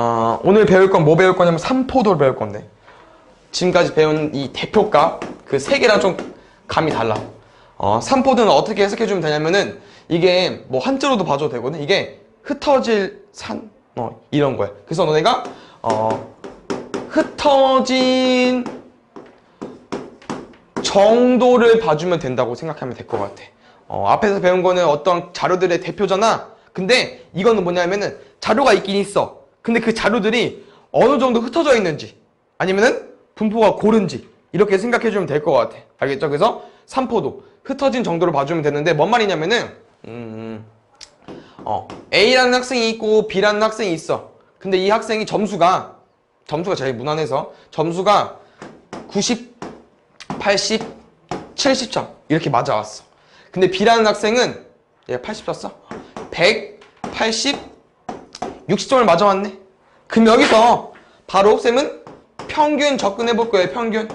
어, 오늘 배울 건 뭐 배울 거냐면 삼포도를 배울 건데 지금까지 배운 이 대표값 그 세 개랑 좀 감이 달라. 어, 삼포도는 어떻게 해석해 주면 되냐면은 이게 뭐 한자로도 봐줘도 되거든. 이게 흩어질 산, 어, 이런 거야. 그래서 너네가 어, 흩어진 정도를 봐주면 된다고 생각하면 될 것 같아. 어, 앞에서 배운 거는 어떤 자료들의 대표잖아. 근데 이거는 뭐냐면은 자료가 있긴 있어. 근데 그 자료들이 어느 정도 흩어져 있는지 아니면은 분포가 고른지 이렇게 생각해 주면 될 것 같아. 알겠죠? 그래서 삼포도 흩어진 정도를 봐주면 되는데 뭔 말이냐면은 음, 어, A라는 학생이 있고 B라는 학생이 있어. 근데 이 학생이 점수가 점수가 제일 무난해서 점수가 90 80, 70점 이렇게 맞아왔어. 근데 B라는 학생은 얘가 80 썼어? 180, 60점을 맞아왔네. 그럼 여기서 바로 쌤은 평균 접근해 볼 거예요. 평균.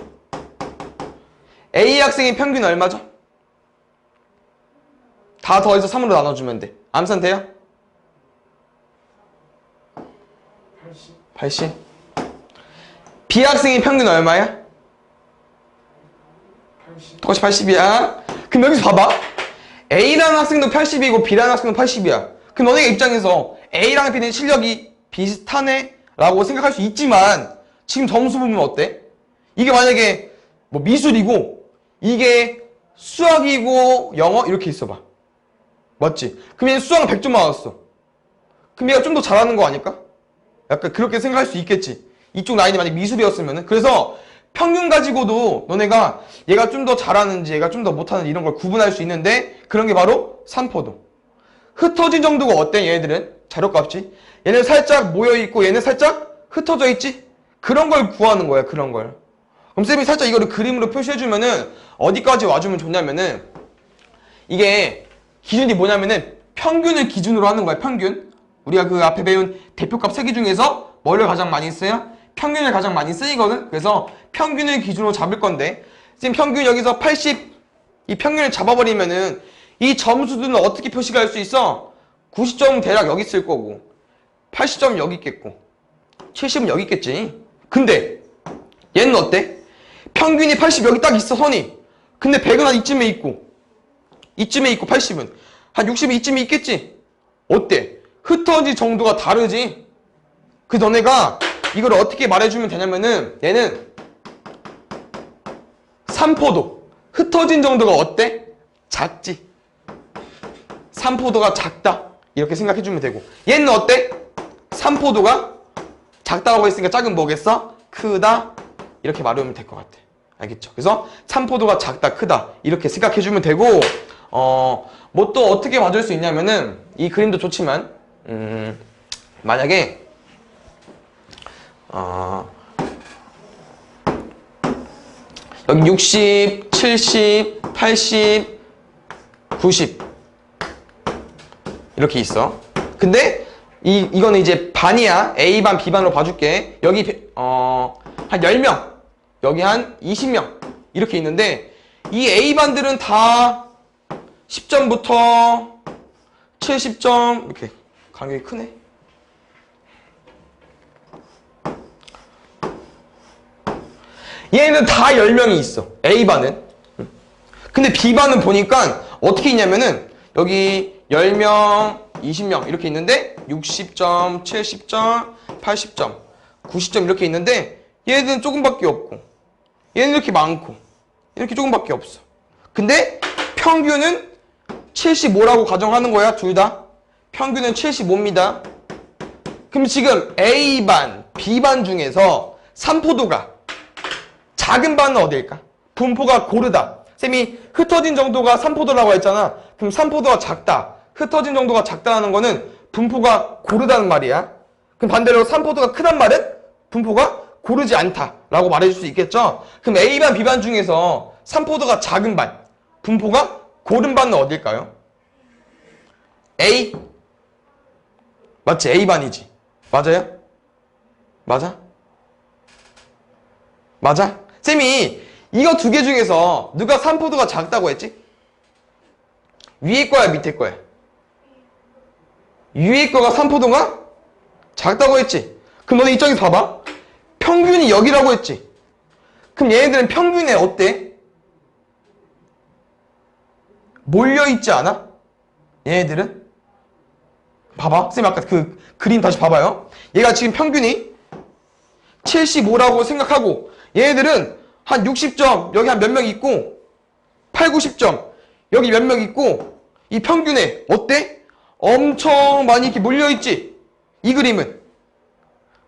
A 학생의 평균 얼마죠? 다 더해서 3으로 나눠주면 돼. 암산 돼요? 80. B 학생의 평균 얼마야? 똑같이 80이야. 그럼 여기서 봐봐. A라는 학생도 80이고 B라는 학생도 80이야. 그럼 너네 입장에서 A랑 B는 실력이 비슷하네? 라고 생각할 수 있지만 지금 점수 보면 어때? 이게 만약에 뭐 미술이고 이게 수학이고 영어 이렇게 있어봐. 맞지? 그럼 얘 수학은 100점 맞았어. 그럼 얘가 좀 더 잘하는 거 아닐까? 약간 그렇게 생각할 수 있겠지. 이쪽 라인이 만약 미술이었으면은. 그래서 평균 가지고도 너네가 얘가 좀 더 잘하는지 얘가 좀 더 못하는지 이런 걸 구분할 수 있는데 그런 게 바로 산포도. 흩어진 정도가 어때 얘네들은? 자료값이? 얘네 살짝 모여있고 얘네 살짝 흩어져 있지? 그런 걸 구하는 거야 그런 걸. 그럼 쌤이 살짝 이거를 그림으로 표시해주면은 어디까지 와주면 좋냐면은 이게 기준이 뭐냐면은 평균을 기준으로 하는 거야 평균. 우리가 그 앞에 배운 대표값 세 개 중에서 뭐를 가장 많이 써요? 평균을 가장 많이 쓰이거든. 그래서 평균을 기준으로 잡을 건데 지금 평균 여기서 80 이 평균을 잡아버리면은 이 점수들은 어떻게 표시가 할 수 있어? 90점 대략 여기 있을 거고 80점 여기 있겠고 70은 여기 있겠지. 근데 얘는 어때? 평균이 80 여기 딱 있어 선이. 근데 100은 한 이쯤에 있고 이쯤에 있고 80은 한 60은 이쯤에 있겠지. 어때? 흩어진 정도가 다르지. 그 너네가 이걸 어떻게 말해주면 되냐면은 얘는 삼포도 흩어진 정도가 어때? 작지. 삼포도가 작다. 이렇게 생각해주면 되고 얘는 어때? 삼포도가 작다고 했으니까 작은 뭐겠어? 크다. 이렇게 말하면 될 것 같아. 알겠죠? 그래서 삼포도가 작다, 크다. 이렇게 생각해주면 되고 어, 뭐 또 어떻게 맞을 수 있냐면은 이 그림도 좋지만 음, 만약에 어, 여기 60, 70, 80, 90 이렇게 있어. 근데 이 이거는 이제 반이야. A반, B반으로 봐줄게. 여기 어, 한 10명, 여기 한 20명 이렇게 있는데 이 A반들은 다 10점부터 70점 이렇게 간격이 크네. 얘는 다 10명이 있어. A반은. 근데 B반은 보니까 어떻게 있냐면은 여기 10명, 20명 이렇게 있는데 60점, 70점, 80점, 90점 이렇게 있는데 얘는 조금밖에 없고 얘는 이렇게 많고 이렇게 조금밖에 없어. 근데 평균은 75라고 가정하는 거야, 둘 다. 평균은 75입니다. 그럼 지금 A반, B반 중에서 삼포도가 작은 반은 어디일까? 분포가 고르다. 쌤이 흩어진 정도가 삼포도라고 했잖아. 그럼 삼포도가 작다. 흩어진 정도가 작다는 거는 분포가 고르다는 말이야. 그럼 반대로 삼포도가 크단 말은 분포가 고르지 않다라고 말해줄 수 있겠죠? 그럼 A반, B반 중에서 삼포도가 작은 반, 분포가 고른 반은 어딜까요? A? 맞지? A반이지. 맞아요? 맞아? 맞아? 쌤이 이거 두 개 중에서 누가 삼포도가 작다고 했지? 위에 거야 밑에 거야? 위에 거가 삼포도가 작다고 했지? 그럼 너네 입장에서 봐봐. 평균이 여기라고 했지. 그럼 얘네들은 평균에 어때? 몰려있지 않아? 얘네들은? 봐봐. 쌤 아까 그 그림 다시 봐봐요. 얘가 지금 평균이 75라고 생각하고 얘네들은 한 60점 여기 한 몇 명 있고 8, 90점 여기 몇 명 있고 이 평균에 어때? 엄청 많이 이렇게 몰려있지? 이 그림은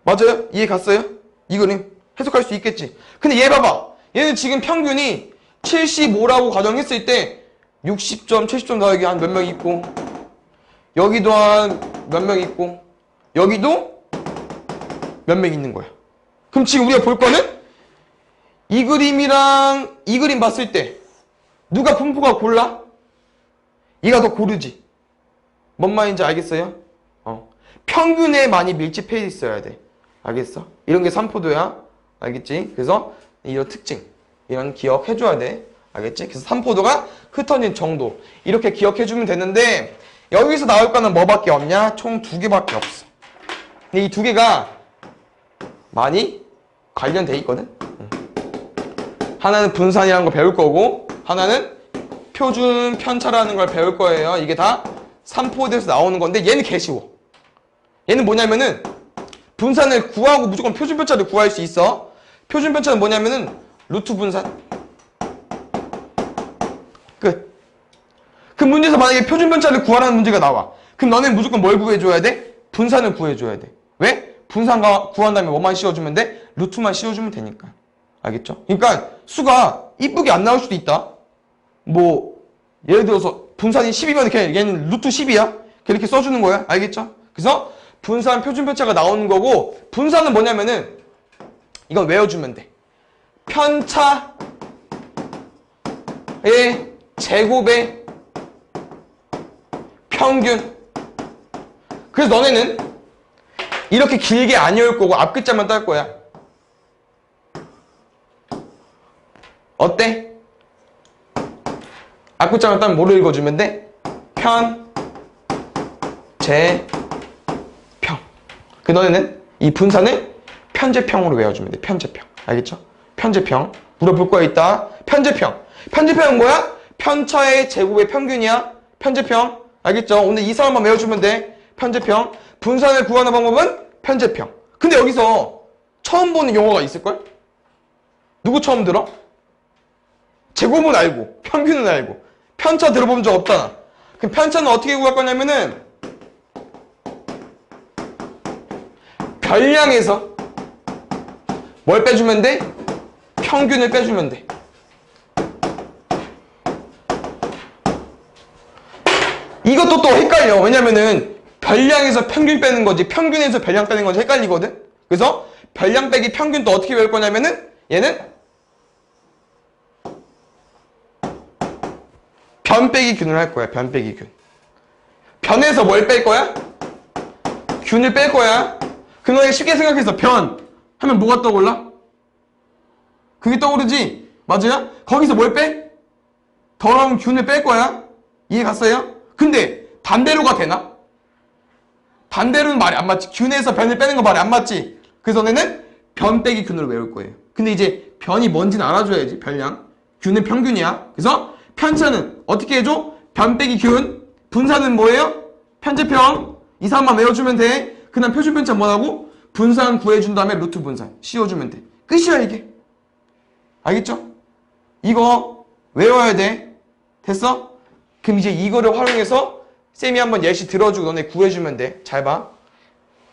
맞아요? 이해 갔어요? 이 그림 해석할 수 있겠지 근데 얘 봐봐 얘는 지금 평균이 75라고 가정했을 때 60점, 70점 다 여기 한 몇 명 있고 여기도 한 몇 명 있고 여기도 몇 명 있는 거야 그럼 지금 우리가 볼 거는 이 그림이랑 이 그림 봤을 때 누가 분포가 골라? 얘가 더 고르지. 뭔 말인지 알겠어요? 어. 평균에 많이 밀집해 있어야 돼. 알겠어? 이런 게 삼포도야. 알겠지? 그래서 이런 특징, 이런 기억해줘야 돼. 알겠지? 그래서 삼포도가 흩어진 정도. 이렇게 기억해주면 되는데, 여기서 나올 거는 뭐밖에 없냐? 총 두 개밖에 없어. 근데 이 두 개가 많이 관련돼 있거든? 하나는 분산이라는 걸 배울 거고 하나는 표준 편차라는 걸 배울 거예요. 이게 다 3포드에서 나오는 건데 얘는 개 쉬워. 얘는 뭐냐면은 분산을 구하고 무조건 표준 편차를 구할 수 있어. 표준 편차는 뭐냐면은 루트 분산. 끝. 그 문제에서 만약에 표준 편차를 구하라는 문제가 나와. 그럼 너는 무조건 뭘 구해줘야 돼? 분산을 구해줘야 돼. 왜? 분산과 구한 다음에 뭐만 씌워주면 돼? 루트만 씌워주면 되니까. 알겠죠? 그러니까 수가 이쁘게 안 나올 수도 있다. 뭐 예를 들어서 분산이 10이면 이렇게 얘는 루트 10이야. 이렇게 써주는 거야. 알겠죠? 그래서 분산 표준 편차가 나오는 거고 분산은 뭐냐면은 이건 외워주면 돼. 편차의 제곱의 평균. 그래서 너네는 이렇게 길게 안 외울 거고 앞 글자만 딸 거야. 어때? 앞글자만 따면 뭐를 읽어주면 돼? 편, 제, 평. 그 너네는 이 분산을 편제평으로 외워주면 돼. 편제평. 알겠죠? 편제평. 물어볼 거야 있다. 편제평. 편제평은 뭐야? 편차의 제곱의 평균이야. 편제평. 알겠죠? 오늘 이 사람만 외워주면 돼. 편제평. 분산을 구하는 방법은 편제평. 근데 여기서 처음 보는 용어가 있을걸? 누구 처음 들어? 제곱은 알고 평균은 알고 편차 들어본 적 없잖아 그럼 편차는 어떻게 구할 거냐면은 별량에서 뭘 빼주면 돼? 평균을 빼주면 돼. 이것도 또 헷갈려. 왜냐면은 별량에서 평균 빼는 거지. 평균에서 별량 빼는 거지 헷갈리거든. 그래서 별량 빼기 평균 또 어떻게 배울 거냐면은 얘는 변 빼기 균을 할 거야. 변 빼기 균. 변에서 뭘 뺄 거야? 균을 뺄 거야. 그거에 쉽게 생각해서 변 하면 뭐가 떠올라? 그게 떠오르지? 맞아요? 거기서 뭘 빼? 더러운 균을 뺄 거야. 이해 갔어요? 근데 반대로가 되나? 반대로는 말이 안 맞지. 균에서 변을 빼는 거 말이 안 맞지. 그래서 너네는 변 빼기 균을 외울 거예요. 근데 이제 변이 뭔지는 알아줘야지. 변량. 균은 평균이야. 그래서 편차는 어떻게 해줘? 변 빼기 균. 분산은 뭐예요? 편제평. 이 사람만 외워주면 돼. 그 다음 표준 편차 뭐라고? 분산 구해준 다음에 루트 분산. 씌워주면 돼. 끝이야 이게. 알겠죠? 이거 외워야 돼. 됐어? 그럼 이제 이거를 활용해서 쌤이 한번 예시 들어주고 너네 구해주면 돼. 잘 봐.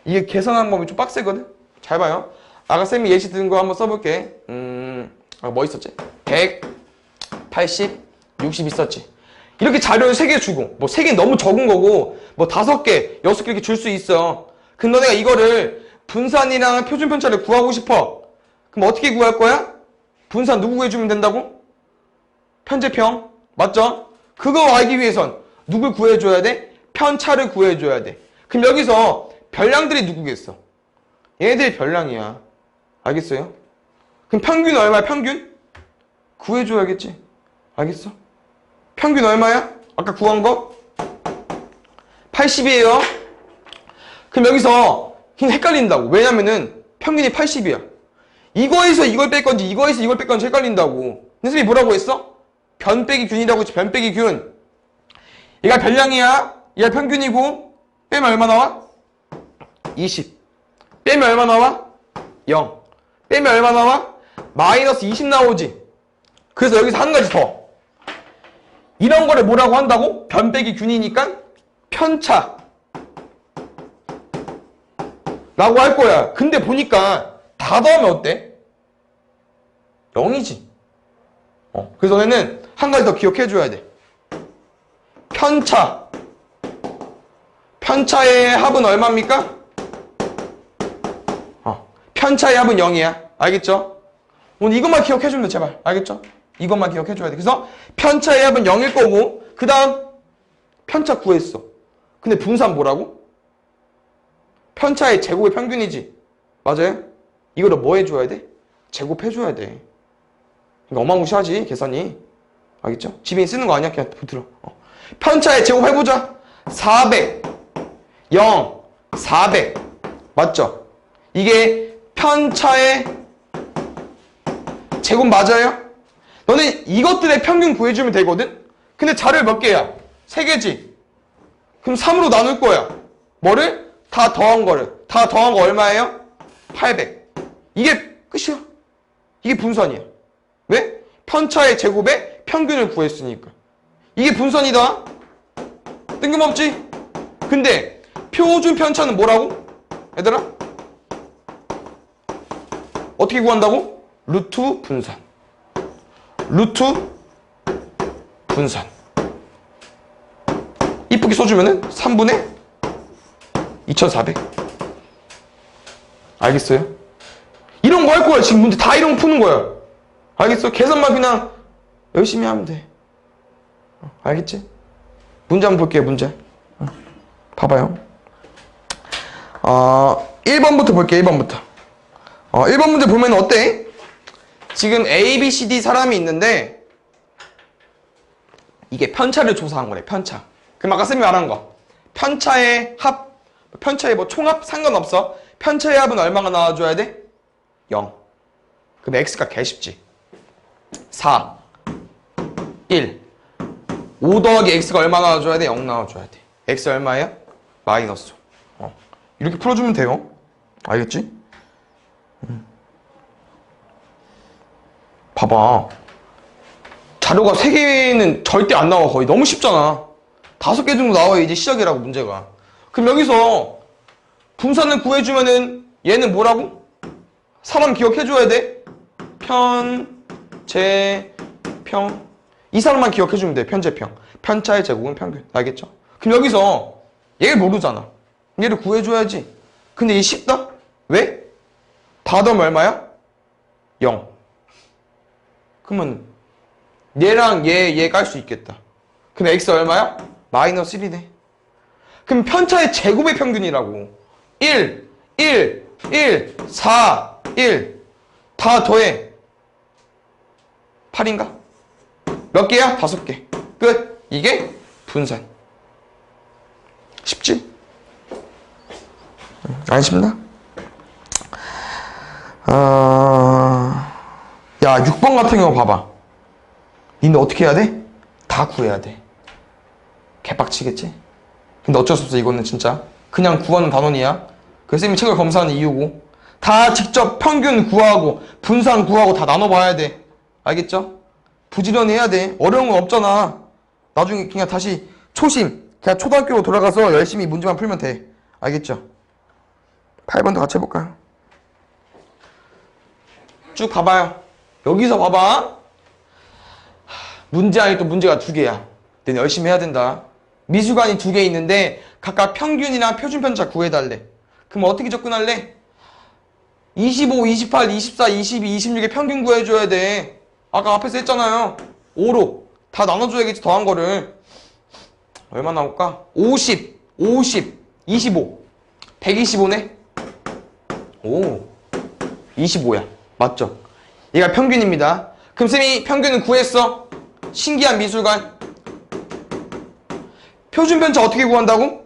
이게 계산하는 법이 좀 빡세거든? 잘 봐요. 아까 쌤이 예시 든 거 한번 써볼게. 음, 아, 뭐 있었지? 100, 80, 60 있었지. 이렇게 자료를 3개 주고, 뭐 3개 너무 적은 거고, 뭐 5개, 6개 이렇게 줄 수 있어. 근데 너네가 이거를 분산이랑 표준 편차를 구하고 싶어. 그럼 어떻게 구할 거야? 분산 누구 구해주면 된다고? 편제평. 맞죠? 그거 알기 위해선 누굴 구해줘야 돼? 편차를 구해줘야 돼. 그럼 여기서 별량들이 누구겠어? 얘네들이 별량이야. 알겠어요? 그럼 평균 얼마야, 평균? 구해줘야겠지. 알겠어? 평균 얼마야? 아까 구한 거? 80이에요. 그럼 여기서 헷갈린다고. 왜냐면은 평균이 80이야. 이거에서 이걸 뺄 건지 이거에서 이걸 뺄 건지 헷갈린다고. 선생님이 뭐라고 했어? 변 빼기 균이라고 했지. 변 빼기 균. 얘가 변량이야. 얘가 평균이고 빼면 얼마 나와? 20. 빼면 얼마 나와? 0. 빼면 얼마 나와? 마이너스 20 나오지. 그래서 여기서 한 가지 더. 이런 거를 뭐라고 한다고? 변 빼기 균이니까 편차. 라고 할 거야. 근데 보니까 다 더하면 어때? 0이지. 어. 그래서 너네는 한 가지 더 기억해 줘야 돼. 편차. 편차의 합은 얼마입니까? 어. 편차의 합은 0이야. 알겠죠? 오늘 이것만 기억해 주면 돼, 제발. 알겠죠? 이것만 기억해 줘야 돼. 그래서 편차의 합은 0일 거고, 그 다음, 편차 구했어. 근데 분산 뭐라고? 편차의 제곱의 평균이지. 맞아요? 이거를 뭐 해줘야 돼? 제곱해줘야 돼. 그러니까 어마무시하지, 계산이. 알겠죠? 집에 쓰는 거 아니야? 그냥 들어. 어. 편차의 제곱 해보자. 400, 0, 400. 맞죠? 이게 편차의 제곱 맞아요? 너는 이것들의 평균 구해주면 되거든? 근데 자료 몇 개야? 세 개지? 그럼 3으로 나눌 거야. 뭐를? 다 더한 거를. 다 더한 거 얼마예요? 800. 이게 끝이야. 이게 분선이야. 왜? 편차의 제곱에 평균을 구했으니까. 이게 분선이다. 뜬금없지? 근데 표준 편차는 뭐라고? 얘들아? 어떻게 구한다고? 루트 분산. 루트 분산. 이쁘게 써주면은 3분의 2400. 알겠어요? 이런 거 할 거야. 지금 문제 다 이런 거 푸는 거야. 알겠어? 계산만 그냥 열심히 하면 돼. 어, 알겠지? 문제 한번 볼게요, 문제. 어, 봐봐요. 어, 1번부터 볼게요, 1번부터. 어, 1번 문제 보면 어때? 지금 A, B, C, D 사람이 있는데 이게 편차를 조사한 거래, 편차. 그럼 아까 쌤이 말한 거. 편차의 합, 편차의 뭐 총합 상관없어. 편차의 합은 얼마가 나와줘야 돼? 0. 그럼 X가 개 쉽지. 4, 1. 5 더하기 X가 얼마 나와줘야 돼? 0 나와줘야 돼. X 얼마예요? 마이너스. 어. 이렇게 풀어주면 돼요. 알겠지? 음. 봐봐. 자료가 3개는 절대 안 나와 거의 너무 쉽잖아. 다섯 개 정도 나와야 이제 시작이라고 문제가. 그럼 여기서 분산을 구해주면은 얘는 뭐라고? 사람 기억해줘야 돼. 편, 제, 평. 이 사람만 기억해주면 돼. 편제평. 편차의 제곱은 평균. 알겠죠? 그럼 여기서 얘를 모르잖아. 얘를 구해줘야지. 근데 얘 쉽다? 왜? 다덤 얼마야? 0. 그러면 얘랑 얘, 얘 깔 수 있겠다. 그럼 x 얼마야? 마이너스 1이네. 그럼 편차의 제곱의 평균이라고. 1, 1, 1, 4, 1. 다 더해. 8인가? 몇 개야? 다섯 개. 끝. 이게 분산. 쉽지? 응, 안 쉽나? 아, 야, 6번 같은 경우 봐봐. 니네 어떻게 해야 돼? 다 구해야 돼. 개빡치겠지? 근데 어쩔 수 없어, 이거는 진짜. 그냥 구하는 단원이야. 그래서 쌤이 책을 검사하는 이유고. 다 직접 평균 구하고, 분산 구하고 다 나눠봐야 돼. 알겠죠? 부지런히 해야 돼. 어려운 건 없잖아. 나중에 그냥 다시 초심, 그냥 초등학교로 돌아가서 열심히 문제만 풀면 돼. 알겠죠? 8번도 같이 해볼까요? 쭉 봐봐요. 여기서 봐봐. 하, 문제 안에 또 문제가 두 개야. 너는 열심히 해야 된다. 미수관이 두 개 있는데 각각 평균이랑 표준 편차 구해달래. 그럼 어떻게 접근할래? 25, 28, 24, 22, 26의 평균 구해줘야 돼. 아까 앞에서 했잖아요. 5로 다 나눠줘야겠지 더한 거를. 얼마 나올까? 50, 50, 25, 125네. 오, 25야. 맞죠? 얘가 평균입니다. 그럼 쌤이 평균은 구했어. 신기한 미술관. 표준 편차 어떻게 구한다고?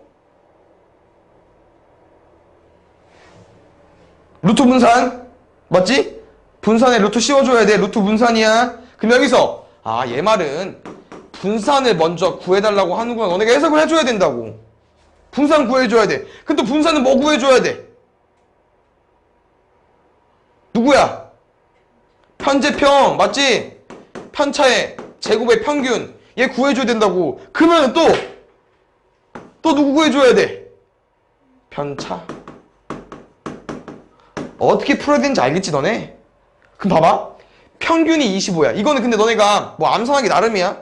루트 분산 맞지? 분산에 루트 씌워줘야 돼 루트 분산이야 그럼 여기서 아 얘 말은 분산을 먼저 구해달라고 하는구나 너네가 해석을 해줘야 된다고 분산 구해줘야 돼 근데 또 분산은 뭐 구해줘야 돼? 누구야? 편제평 맞지? 편차의 제곱의 평균 얘 구해줘야 된다고 그러면 또 또 누구 구해줘야 돼? 편차 어떻게 풀어야 되는지 알겠지 너네? 그럼 봐봐 평균이 25야 이거는 근데 너네가 뭐 암산하기 나름이야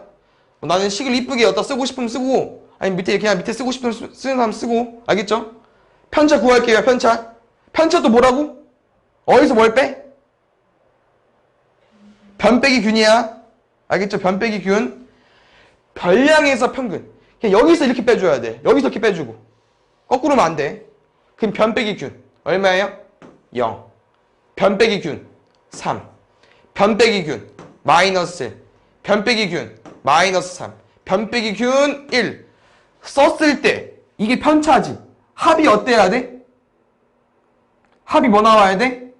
뭐 나는 식을 이쁘게 여기다 쓰고 싶으면 쓰고 아니 밑에 그냥 밑에 쓰고 싶으면 쓰- 쓰는 사람 쓰고 알겠죠? 편차 구할게요 편차 편차 또 뭐라고? 어디서 뭘 빼? 변 빼기 균이야 알겠죠? 변 빼기 균 별량에서 평균 그냥 여기서 이렇게 빼줘야 돼 여기서 이렇게 빼주고 거꾸로면 안 돼 그럼 변 빼기 균 얼마예요? 0 변 빼기 균 3. 변 빼기 균 마이너스 1. 변 빼기 균 마이너스 3. 변 빼기 균 1. 썼을 때 이게 편차지. 합이 어때야 돼? 합이 뭐 나와야 돼?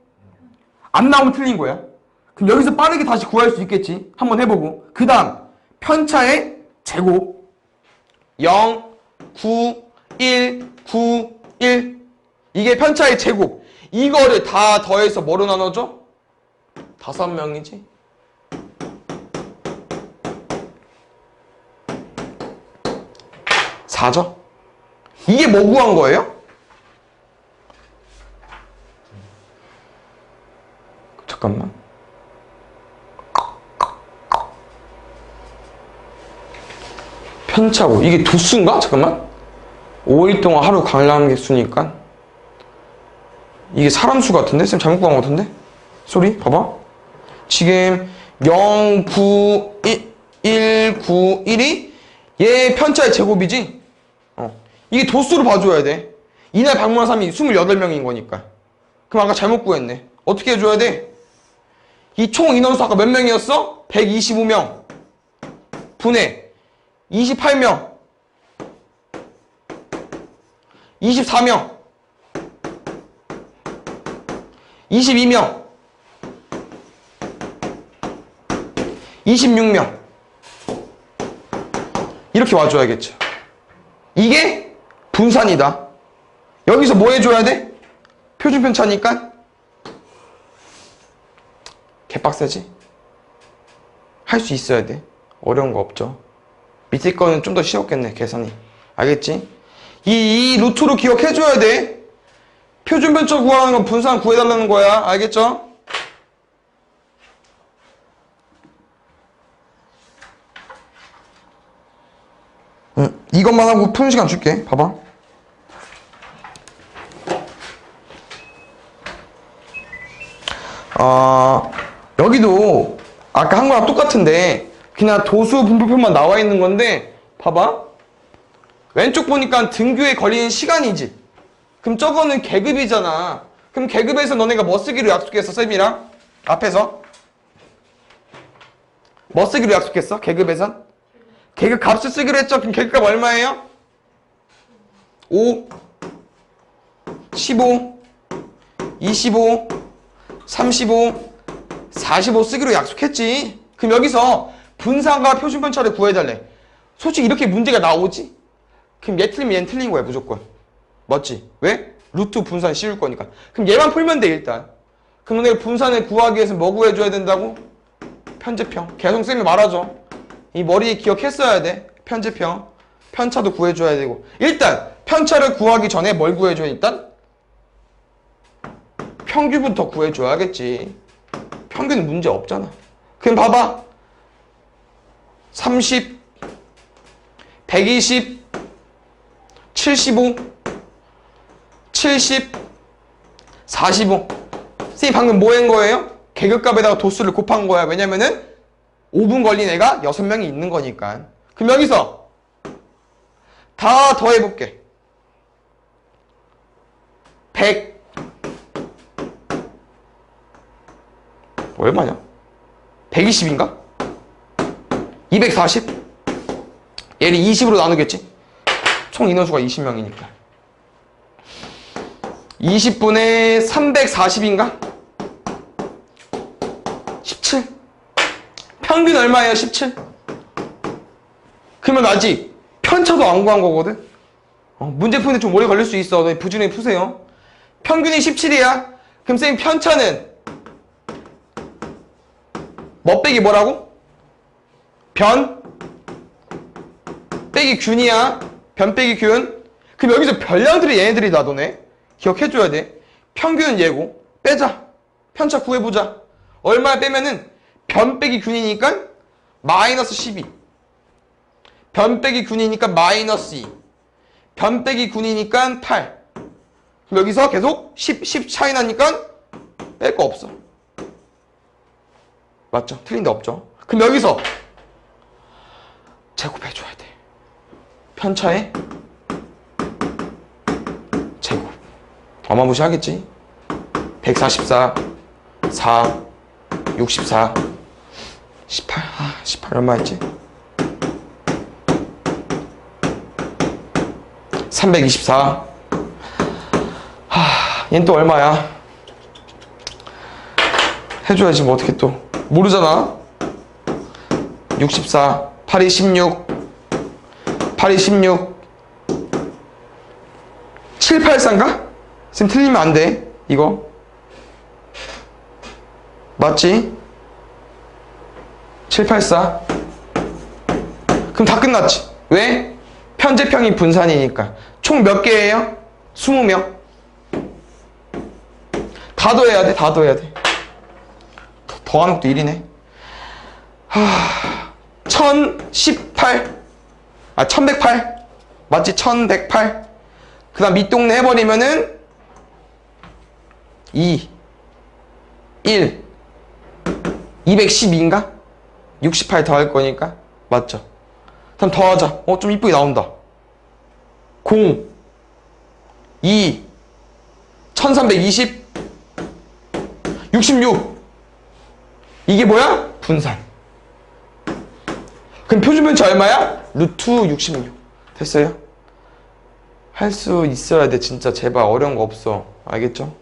안 나오면 틀린 거야. 그럼 여기서 빠르게 다시 구할 수 있겠지. 한번 해보고. 그 다음 편차의 제곱 0, 9, 1, 9, 1 이게 편차의 제곱 이거를 다 더해서 뭐로 나눠줘? 다섯 명이지. 사죠? 이게 뭐 구한 거예요? 잠깐만. 편차고 이게 도수인가? 잠깐만. 5일 동안 하루 관람객 수니까 이게 사람 수 같은데? 쌤 잘못 구한 것 같은데? 소리 봐봐 지금 0, 9, 1, 1 9, 1이 얘 편차의 제곱이지? 어. 이게 도수로 봐줘야 돼 이날 방문한 사람이 28명인 거니까 그럼 아까 잘못 구했네 어떻게 해줘야 돼? 이 총 인원수 아까 몇 명이었어? 125명 분의 28명. 24명. 22명. 26명. 이렇게 와줘야겠죠. 이게 분산이다. 여기서 뭐 해줘야 돼? 표준편 차니까 개빡세지? 할 수 있어야 돼. 어려운 거 없죠 밑에 거는 좀 더 쉬웠겠네 계산이. 알겠지? 이, 이 루트로 기억해줘야 돼. 표준편차 구하는 건 분산 구해달라는 거야. 알겠죠? 응, 이것만 하고 푸는 시간 줄게. 봐봐. 어, 여기도 아까 한 거랑 똑같은데 그냥 도수 분포표만 나와 있는 건데 봐봐. 왼쪽 보니까 등교에 걸리는 시간이지. 그럼 저거는 계급이잖아. 그럼 계급에서 너네가 뭐 쓰기로 약속했어 쌤이랑? 앞에서? 뭐 쓰기로 약속했어 계급에선? 계급 값을 쓰기로 했죠? 그럼 계급값 얼마예요? 5 15 25 35 45 쓰기로 약속했지. 그럼 여기서 분산과 표준편 차를 구해달래. 솔직히 이렇게 문제가 나오지? 그럼 얘 틀리면 얘는 틀린 거야 무조건. 맞지? 왜? 루트 분산 씌울 거니까. 그럼 얘만 풀면 돼 일단. 그럼 너네가 분산을 구하기 위해서 뭐 구해줘야 된다고? 편제평 계속 쌤이 말하죠. 이 머리에 기억했어야 돼. 편제평 편차도 구해줘야 되고. 일단 편차를 구하기 전에 뭘 구해줘야 일단? 평균부터 구해줘야겠지. 평균은 문제 없잖아. 그럼 봐봐 30 120 75 70 45 선생님 방금 뭐 한 거예요? 계급값에다가 도수를 곱한 거야 왜냐면은 5분 걸린 애가 6명이 있는 거니까 그럼 여기서 다 더해볼게 100 얼마냐? 120인가? 240? 얘를 20으로 나누겠지? 총 인원수가 20명이니까 20분의 340인가? 17. 평균 얼마예요? 17. 그러면 아직 편차도 안 구한 거거든? 어, 문제 푸는데 좀 오래 걸릴 수 있어. 너 부지런히 푸세요. 평균이 17이야. 그럼 쌤 편차는 뭐 빼기 뭐라고? 변 빼기 균이야. 변 빼기 균. 그럼 여기서 별량들이 얘네들이 나도네. 기억해줘야 돼. 평균은 얘고 빼자. 편차 구해보자. 얼마 빼면은 변 빼기 균이니까 마이너스 12. 변 빼기 균이니까 마이너스 2. 변 빼기 균이니까 8. 그럼 여기서 계속 10, 10 차이 나니까 뺄 거 없어. 맞죠? 틀린 데 없죠? 그럼 여기서 제곱해줘야 돼. 편차에 제곱. 어마무시하겠지? 144, 4, 64, 18. 아, 18 얼마였지? 324. 하, 얜또 얼마야? 해줘야지 뭐 어떻게 또 모르잖아 64 8이 16 8이 16 784인가? 쌤 틀리면 안 돼 이거 맞지? 784 그럼 다 끝났지 왜? 편제평이 분산이니까 총 몇 개예요? 20명 다 더해야 돼 다 더해야 돼 더하는 것도 1이네. 하, 1018. 아, 1108. 맞지? 1108. 그 다음 밑동네 해버리면은 2, 1, 212인가? 68 더할 거니까. 맞죠? 그럼 더하자. 어, 좀 이쁘게 나온다. 0, 2, 1320, 66. 이게 뭐야? 분산. 그럼 표준 편차 얼마야? 루트 66. 됐어요? 할 수 있어야 돼. 진짜 제발 어려운 거 없어. 알겠죠?